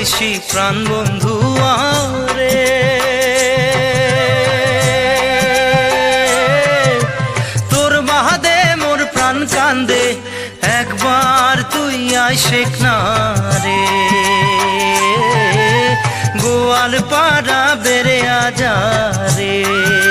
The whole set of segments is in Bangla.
প্রাণ বন্ধু আরে তোর বাহাদে মোর প্রাণ কান্দে, একবার তুই আশেক না রে গোয়াল পাড়া বেড়ে আজা রে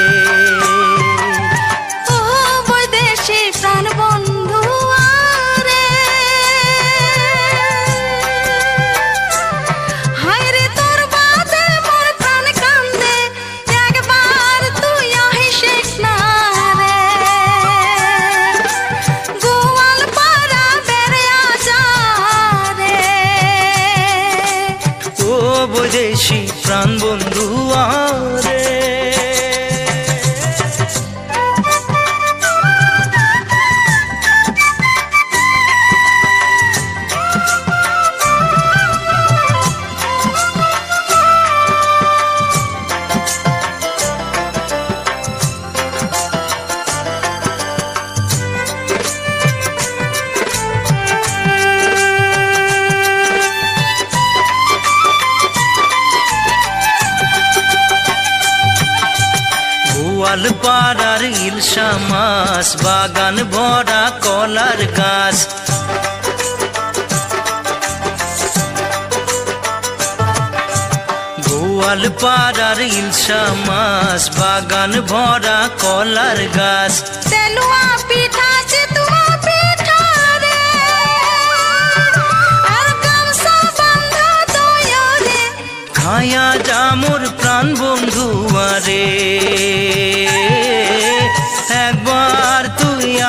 গোয়াল পাড়ার ইলশা মাছ বাগান ভরা কলার গাছ। গোয়াল পাড়ার ইলশা মাছ বাগান ভরা কলার গাছ। তেলুয়া পিঠা খায়া যা মোর প্রাণ বন্ধু আরে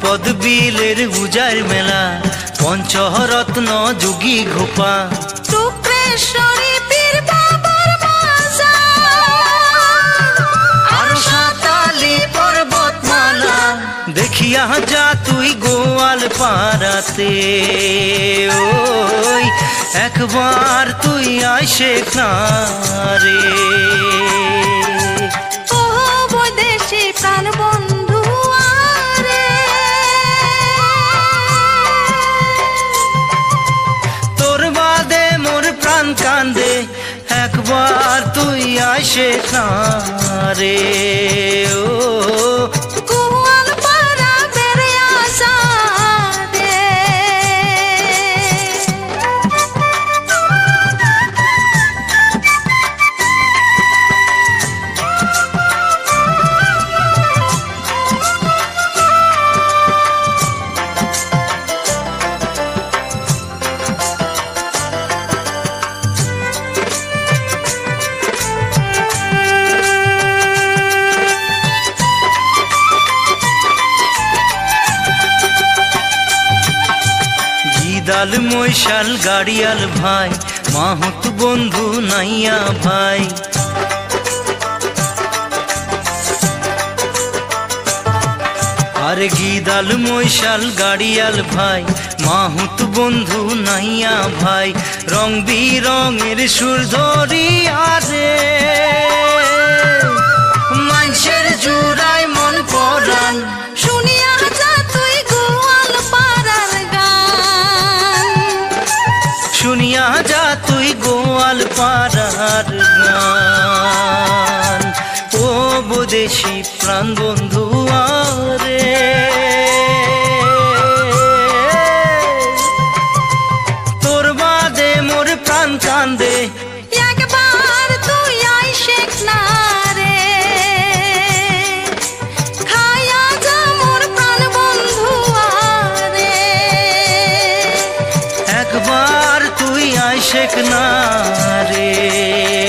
ঘুরপদ বিলের উজার মেলা পঞ্চরত্ন যোগী ঘোপা। দেখিয়া যা তুই গোয়াল পাড়াতে। ওই একবার তুই আসে না রে আসে না রে ও গিদাল মৈশাল, গাড়িয়াল ভাই, মাহুত বন্ধু নাইয়া ভাই। আর গিদাল, মৈশাল, গাড়িয়াল ভাই, মাহুত বন্ধু নাইয়া ভাই, রং বিরঙের সুর ধরিয়ারে মানুষের জুড়াই তুই গোয়াল পাড়ার গান। ও বদেশি প্রাণ বন্ধু আরে। आशिक नारे।